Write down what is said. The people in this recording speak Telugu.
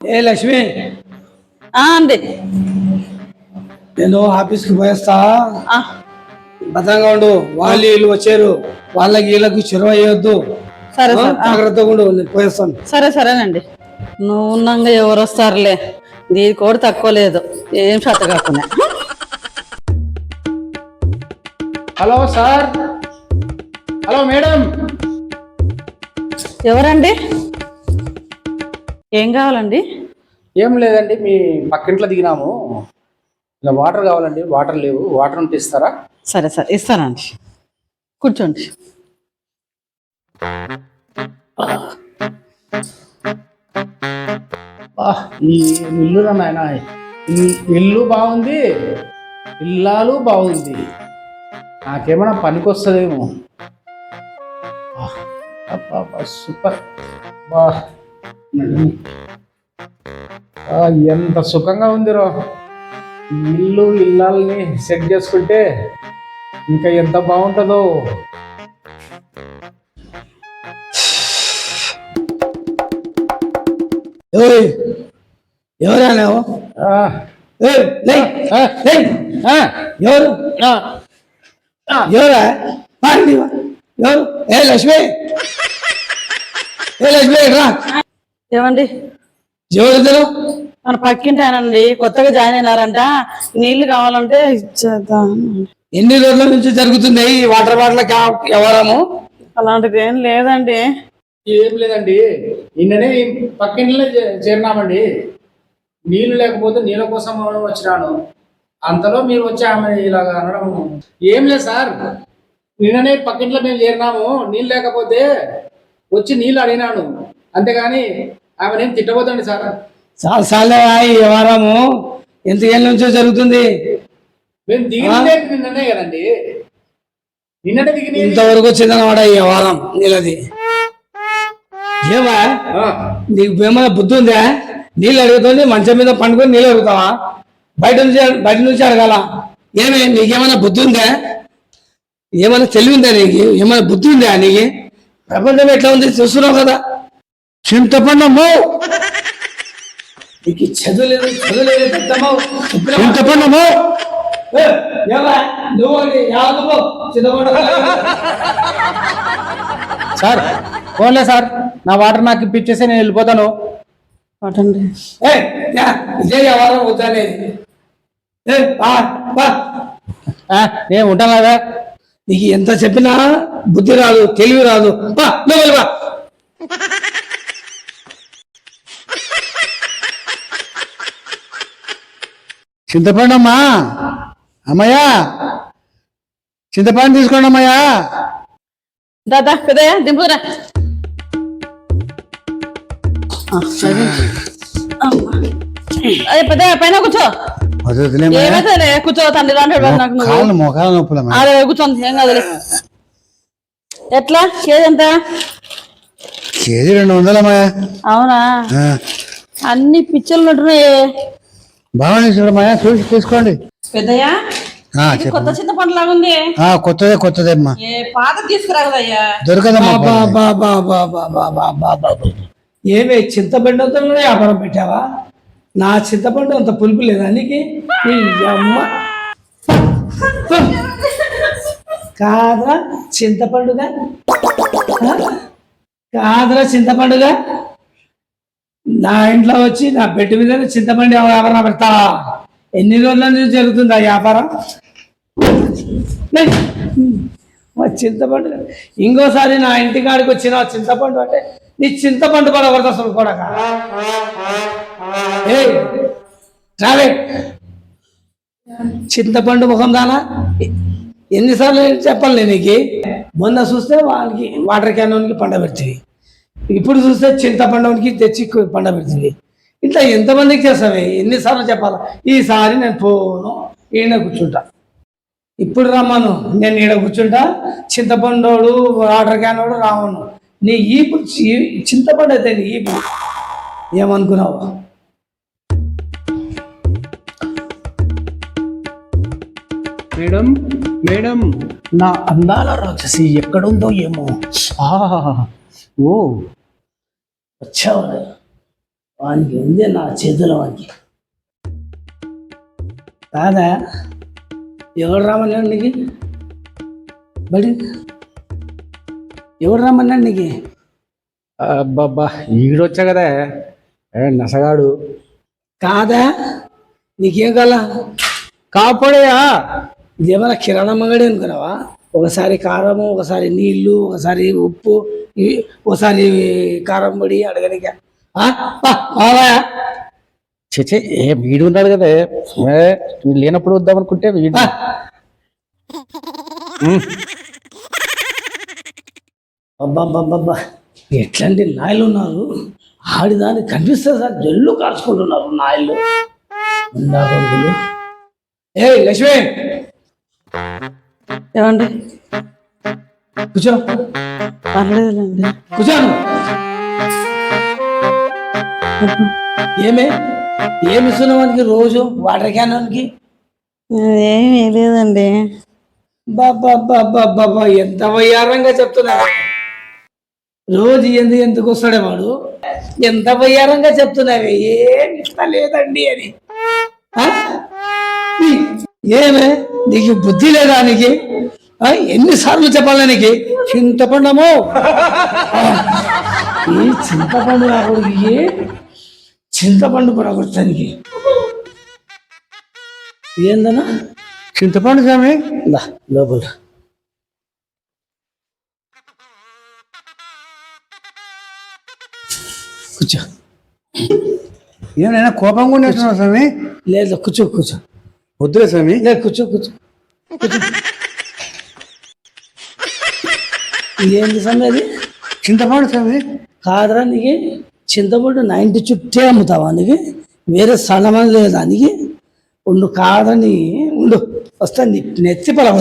ఏ లక్ష్మి? అండి నేను ఆఫీస్కి పోయేస్తా. భద్రంగా ఉండు. వాళ్ళు వీళ్ళు వచ్చారు. వాళ్ళకి వీళ్ళకి చొరవ వేయొద్దు సరే జాగ్రత్తగా ఉండు. నేను పోయేస్తాను. సరే సరేనండి. నువ్వు ఉన్నాగా ఎవరు వస్తారులే. దీని కూడా తక్కువ లేదు. ఏం షర్ట్ కాకుండా. Hello sir. Hello madam. ఎవరండి? ఏం కావాలండి? ఏం లేదండి మీ పక్కింట్లో దిగినాము. ఇలా వాటర్ కావాలండి వాటర్ లేవు. వాటర్ ఉంటే ఇస్తారా? సరే సరే ఇస్తానండి కూర్చోండి. ఈ ఇల్లు నాయన. ఈ ఇల్లు బాగుంది ఇల్లాలు బాగుంది. నాకేమైనా పనికొస్తుందేమో. ఆ, అబ్బబ్బా, సూపర్. బా. ఎంత సుఖంగా ఉందిరో ఇల్లు ఇల్లాలని సెట్ చేసుకుంటే ఇంకా ఎంత బాగుంటుందో. ఎవరా ఎవరు? ఎవరు? ఏ లక్ష్మి? ఏ లక్ష్మి రా. ఏమండి? ఎవరు ఇద్దరు మన పక్కింటానండి కొత్తగా జాయిన్ అయినారంట. నీళ్ళు కావాలంటే ఎన్ని రోజుల నుంచి జరుగుతుంది ఈ వాటర్ బాటిల్ ఎవరము అలాంటిది ఏం లేదండి. ఏం లేదండి. నిన్ననే పక్కింట్లోనే చే- చేరినామండి. నీళ్ళు లేకపోతే నీళ్ళ కోసం వచ్చినాను. అంతలో మీరు వచ్చి ఆమె ఇలాగ అనడం ఏం లేదు సార్. నిన్ననే పక్కింట్లో మేము చేరినాము. నీళ్ళు లేకపోతే వచ్చి నీళ్ళు అడిగినాను. అంతేగాని ఆమెనేం తిట్టబోతండి సార్? చాలా సార్లే ఈ వ్యవహారము. ఎంత ఏళ్ళ నుంచో జరుగుతుంది? మేము దిగినదే నిన్ననే కదండి. నిన్ననే దిగిన ఇంతవరకు వచ్చిందన్నమాట ఈ వ్యవహారం నీళ్ళది. ఏమా? నీకు ఏమైనా బుద్ధి ఉందా? నీళ్ళు అడుగుతుంది మంచం మీద పండుకొని నీళ్ళు అడుగుతావా? బయట నుంచి బయట నుంచి అడగాల. ఏమే నీకేమైనా బుద్ధి ఉందా? ఏమైనా తెలివి ఉందా నీకు? ఏమైనా బుద్ధి ఉందా నీకు? ప్రపంచం ఎట్లా ఉంది? చూస్తున్నావు కదా. చింతపండము. నీకు చదువులేదు చదువులేదు పెద్దమ్మో. చింతపండము. సార్ పోలే సార్. నా వాటర్ నాకు ఇప్పించేసి నేను వెళ్ళిపోతాను. అటండి నేను ఉంటాను కదా. నీకు ఎంత చెప్పినా బుద్ధి రాదు తెలివి రాదు. చింతపండమ్మా? అమ్మయ్యా! చింతపండు తీసుకోండి అమ్మయ్యా దాదా కదయా దింపురా. పైన కూర్చో. కూర్చో తండ్రి ఏం కాదు ఎట్లా? రెండు అవునా? అన్ని పిచ్చర్లు ఉంటున్నాయి భవానీశ్వరమయ్య చూసి తీసుకోండి. పెద్దయ్యా? కొత్త చింతపండు లాగా ఉంది కొత్తదే కొత్తదే అమ్మా పాత తీసుకురాగదయ్యా. దొరకదమ్మా ఏమే చింతపండుతో వ్యాపారం పెట్టావా? నా చింతపండు అంత పులుపు లేదా నీకు? అమ్మ. కాదరా చింతపండుగా? కాదరా చింతపండుగా? నా ఇంట్లో వచ్చి నా బెడ్ మీద చింతపండు వ్యాపారం పెడతావా ఎన్ని రోజుల నుంచి జరుగుతుంది ఆ వ్యాపారం? మా చింతపండు ఇంకోసారి నా ఇంటి కాడికి వచ్చిన చింతపండు అంటే నీ చింతపండు కూడా కొడతా అసలు కూడా ఏ చింతపండు ముఖం దానా? ఎన్నిసార్లు చెప్పాలి నేను నీకు? మొన్న చూస్తే వాళ్ళకి వాటర్ క్యాన్కి పండ పెడుతుంది ఇప్పుడు చూస్తే చింతపండుకి తెచ్చి పండ పెడుతుంది. ఇట్లా ఎంతమందికి చేస్తావే ఎన్నిసార్లు చెప్పాలా? ఈసారి నేను పోను ఈయన కూర్చుంటా. ఇప్పుడు రమ్మను నేను ఈడ కూర్చుంటా చింతపండోడు వాటర్ క్యానోడు రావను. నీ ఈపు చి- చింతపండు అయితే నీ ఈపు. ఏమనుకున్నావు? Madam madam. నా అందాల రాక్షసి ఎక్కడుందో ఏమో. ఓ. వచ్చావు వానికి ఉంది నా చేతిలో వానికి. కాదా? ఎవడు రామన్నాడు నీకు? బడి. ఎవడు రమ్మన్నాడు నీకు? అబ్బబ్బా ఈడొచ్చా కదా? ఏ నసగాడు. కాదా? నీకేం కాల కాపాడయా ఇదేమైనా కిరాణా మంగడి అనుకున్నావా? ఒకసారి కారము ఒకసారి నీళ్ళు ఒకసారి ఉప్పు ఒకసారి కారం పొడి అడగనిక. చచ్చే ఏ వీడు ఉన్నాడు కదా లేనప్పుడు వద్దాం అనుకుంటే వీడు. ఉమ్. అబ్బాబ్బాబ్బా ఎట్లాంటి నాయలు ఉన్నారు? ఆడిదాన్ని కనిపిస్తే సార్ జల్లు కాల్చుకుంటున్నారు నాయలు. ఏ లక్ష్మి! ఏమండి? కూర్చో. పర్లేదులేండి. కూర్చోను. ఏమే? ఏమి ఇస్తున్నావానికి రోజు? వాటర్ క్యానానికి ఏమీ లేదండి. బాబా ఎంత వయ్యారంగా చెప్తున్నా. రోజు ఎందుకు ఎందుకు వస్తాడే వాడు? ఎంత వయ్యారంగా చెప్తున్నావే ఏమి ఇస్తలేదండి అని. ఆ? ఈ- ఏమే? నీకు బుద్ధి లేదా నీకు? ఎన్నిసార్లు చెప్పాలి నీకు? చింతపండము. ఈ చింతపండు రాకూడదు చింతపండు పడగొట్టడానికి ఏందన్నా? చింతపండు స్వామి? లోపల. కూర్చో. ఏమైనా కోపంగా ఉండేస్తున్నావు స్వామి? లేదు కూర్చో కూర్చో. వద్దులే స్వామి. కూర్చో కూర్చో. కూర్చో. ఏంది అది? చింతపండు స్వామి? కాదురా నీకు. చింతపండు నైంటీ చుట్టే అమ్ముతావా నీకు? వేరే స్థలం లేదా నీకు ఉండు కాదని ఉండు వస్తా నెత్తి పలవ